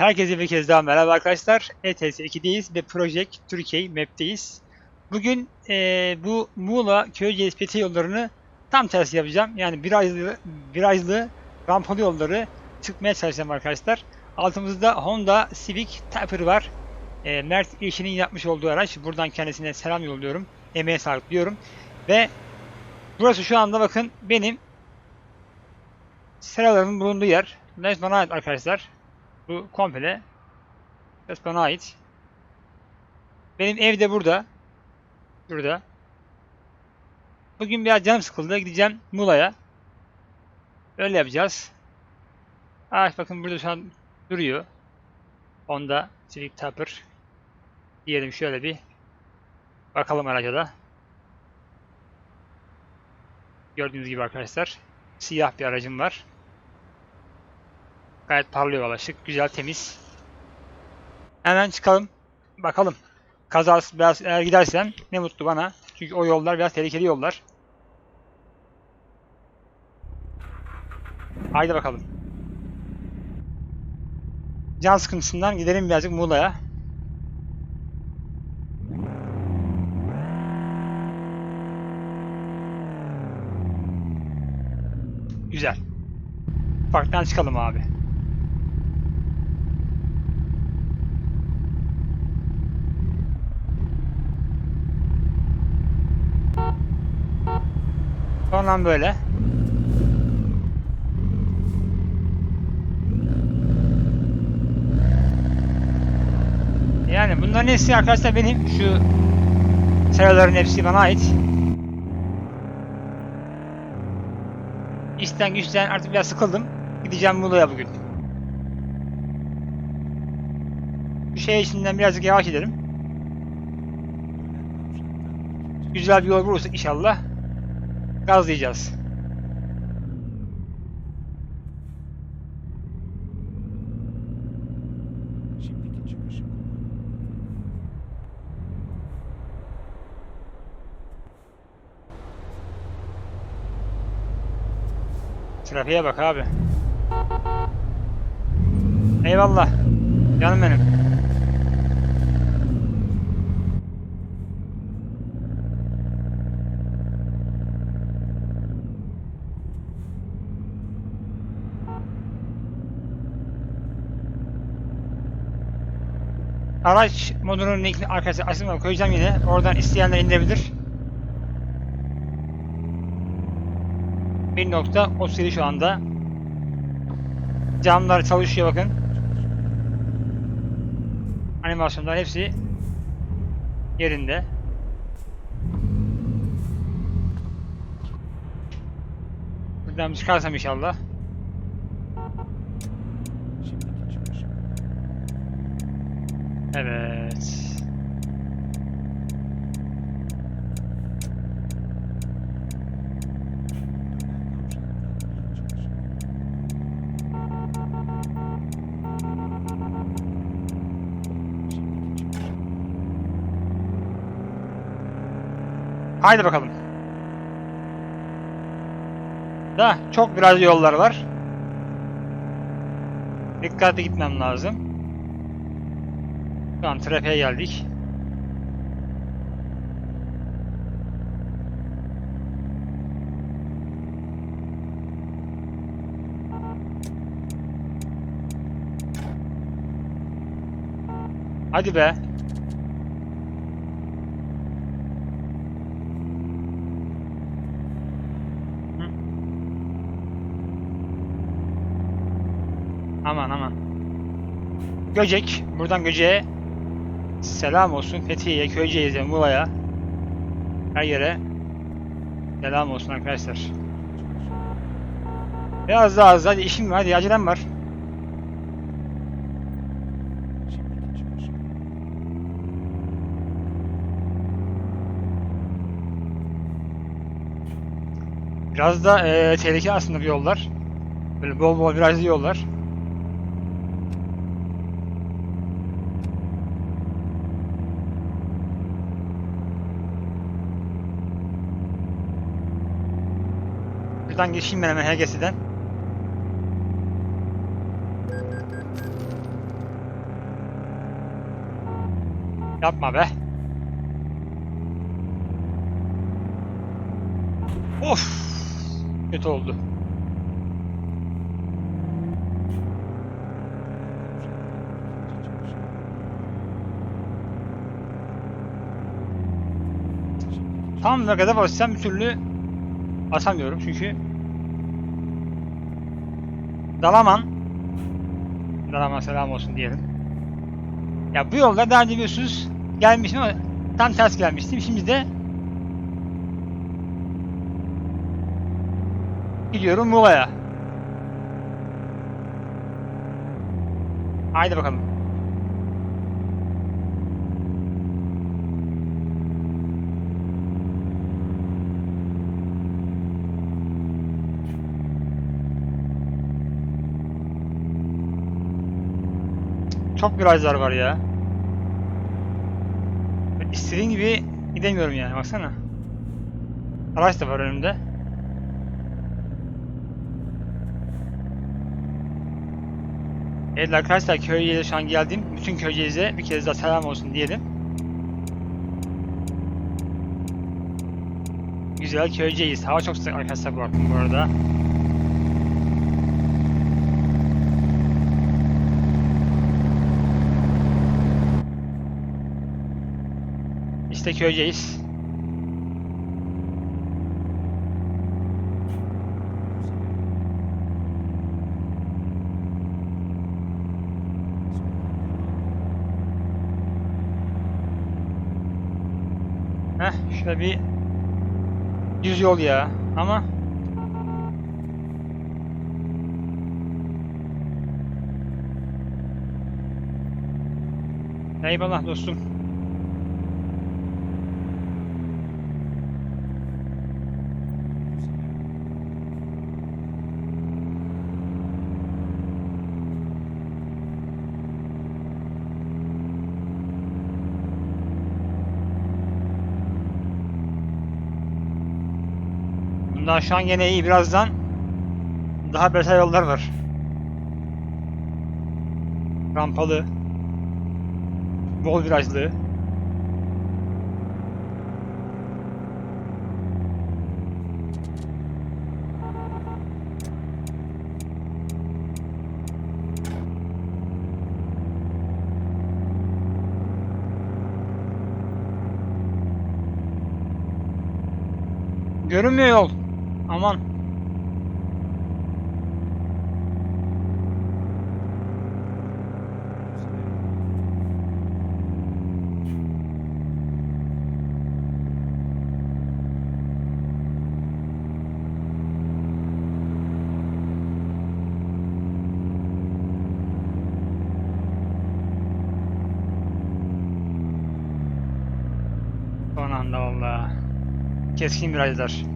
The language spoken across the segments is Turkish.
Herkese bir kez daha merhaba arkadaşlar. ETS 2'deyiz ve Project Türkiye Map'teyiz. Bugün eee, bu Muğla Köyceğiz Fethi yollarını tam tersi yapacağım. Yani virajlı, virajlı rampalı yolları çıkmaya çalışacağım arkadaşlar. Altımızda Honda Civic Typer var. Eee Mert eşinin yapmış olduğu araç. Buradan kendisine selam yolluyorum. Emeğe sağlık diyorum. Ve burası şu anda bakın benim seralarımın bulunduğu yer. Bana ait arkadaşlar. Bu komple. Burası bana ait. Benim ev de burada. Burada. Bugün biraz canım sıkıldı. Gideceğim Muğla'ya. Öyle yapacağız. Ağaç bakın burada şu an duruyor. Honda Civic Typer. Diyelim şöyle bir. Bakalım araca da. Gördüğünüz gibi arkadaşlar. Siyah bir aracım var. Gayet parlıyor valla şık, güzel, temiz. Hemen çıkalım. Bakalım. Kazasız biraz eğer gidersem ne mutlu bana. Çünkü o yollar biraz tehlikeli yollar. Haydi bakalım. Can sıkıntısından gidelim birazcık Muğla'ya. Güzel. Parktan çıkalım abi. Sonra böyle. Yani bunların hepsi arkadaşlar benim şu seraların hepsi bana ait. İşten güçten artık biraz sıkıldım. Gideceğim Muğla'ya bugün. Bu şey içinden birazcık yavaş edelim. Güzel bir yol bulursak inşallah gazlayacağız. Trafiğe bak abi. Eyvallah. Canım benim. Araç modunun linkini arkadaşlar açımdan koyacağım yine. Oradan isteyenler indirebilir. 1.37 şu anda. Camlar çalışıyor bakın. Animasyonlar hepsi yerinde. Buradan çıkarsam inşallah. Evet. Haydi bakalım. Da çok biraz yollar var. Dikkatli gitmem lazım. Şu an trafiğe geldik. Hadi be. Aman aman. Göcek. Buradan Göcek'e selam olsun. Fethiye'ye, Köyceğiz'e, Muğla'ya. Her yere selam olsun arkadaşlar. Biraz daha hızlı. Hadi işim var. Hadi acelem var. Biraz da eee tehlikeli aslında bu yollar. Böyle bol bol virajlı yollar. Buradan geçeyim ben hemen HGS'den. Yapma be. Of. Kötü oldu. Tam ne kadar bassam bir türlü basamıyorum çünkü Dalaman Dalaman selam olsun diyelim. Ya bu yolda daha önce biliyorsunuz ama tam ters gelmiştim. Şimdi de gidiyorum Muğla'ya. Haydi bakalım. Çok virajlar var ya. İstediğim gibi gidemiyorum yani baksana. Araç da var önümde. Evet arkadaşlar Köyceğiz'e şu an geldim. Bütün Köyceğiz'e bir kez daha selam olsun diyelim. Güzel Köyceğiz. Hava çok sıcak arkadaşlar bu arada. İşte Köyceğiz. Heh şöyle bir düz yol ya ama Eyvallah dostum. Bundan şu an gene iyi. Birazdan daha beter yollar var. Rampalı. Bol virajlı. Görünmüyor yol. Aman. Son anda valla. Keskin virajlar.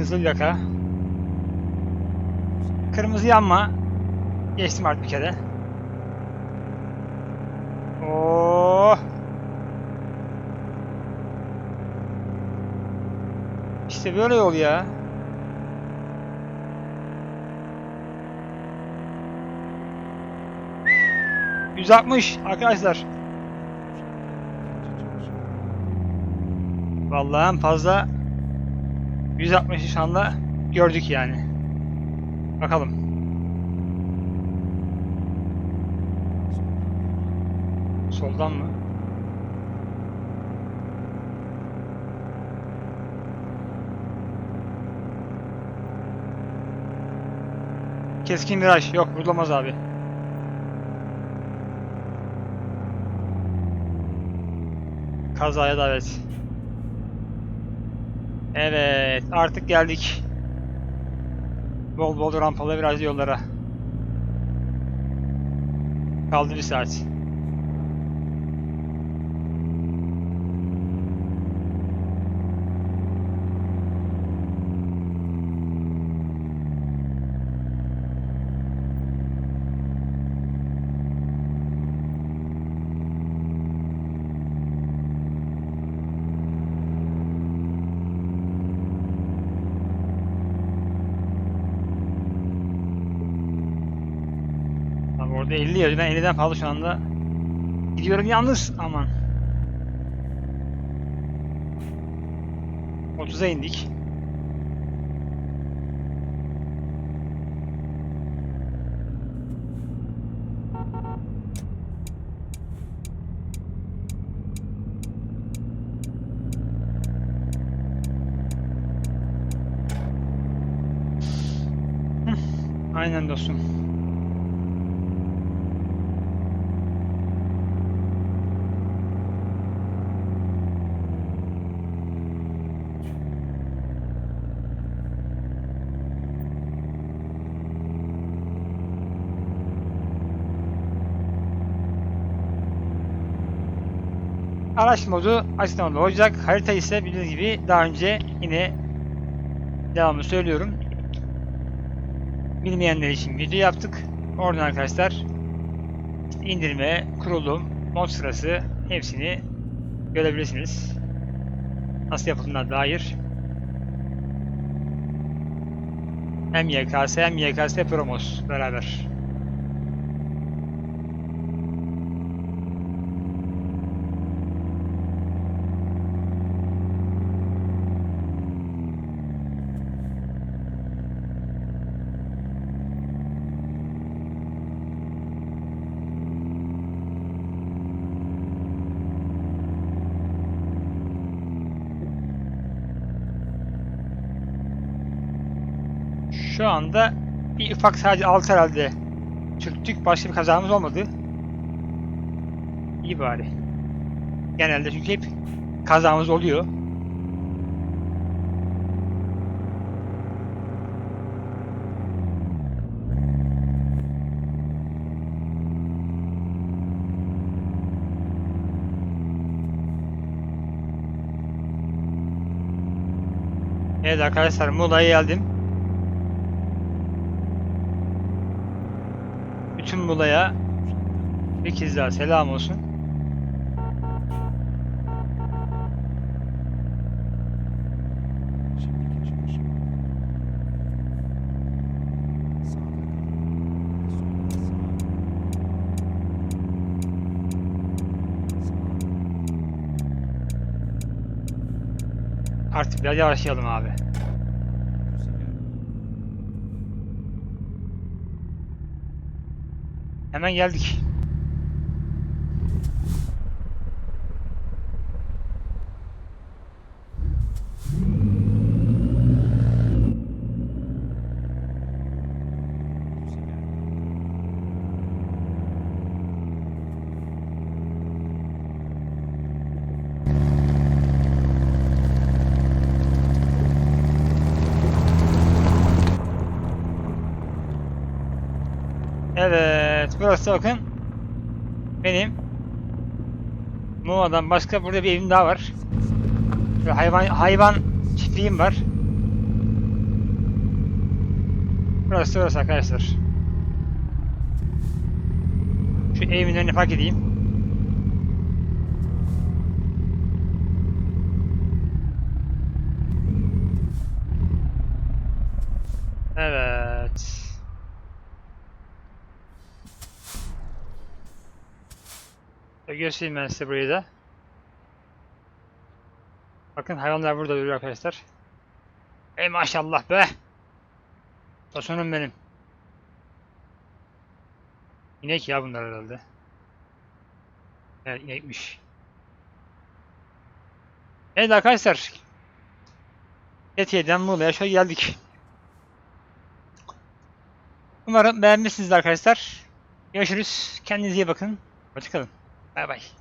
Kızıl yaka. Kırmızı yanma. Geçtim artık bir kere. Oo. İşte böyle yol ya. ...160 arkadaşlar. Vallahi fazla 160'ı şu gördük yani. Bakalım. Soldan mı? Keskin viraj. Yok vurulamaz abi. Kazaya davet. Evet, artık geldik. Bol bol rampalı virajlı yollara. Kaldı bir saat. Abi orada 50 yazıyor. Ben 50'den fazla şu anda gidiyorum yalnız. Aman. 30'a indik. Aynen dostum. Araç modu açıklamada olacak. Harita ise bildiğiniz gibi daha önce yine devamlı söylüyorum. Bilmeyenler için video yaptık. Oradan arkadaşlar indirme, kurulum, mod sırası hepsini görebilirsiniz. Nasıl yapıldığına dair. Hem YKS hem YKS Promos beraber. Şu anda bir ufak sadece alt herhalde çöktük. Başka bir kazamız olmadı. İyi bari. Genelde çünkü hep kazamız oluyor. Evet arkadaşlar Muğla'ya geldim. Bütün Muğla'ya bir kez daha selam olsun. Artık biraz yavaşlayalım abi. Düz ilerle. Hemen geldik. Düz ilerle. Evet, burası bakın. Benim Muğla'dan başka burada bir evim daha var. Böyle hayvan hayvan çiftliğim var. Burası burası arkadaşlar. Şu evimin önüne park edeyim. Evet. Ve Göstereyim ben size burayı da. Bakın hayvanlar burada duruyor arkadaşlar. Ey maşallah be. Tosunum benim. İnek ya bunlar herhalde. Evet inekmiş. Evet arkadaşlar. Fethiye'den Muğla'ya şöyle geldik. Umarım beğenmişsinizdir arkadaşlar. Görüşürüz. Kendinize iyi bakın. Hoşçakalın. Bye bye.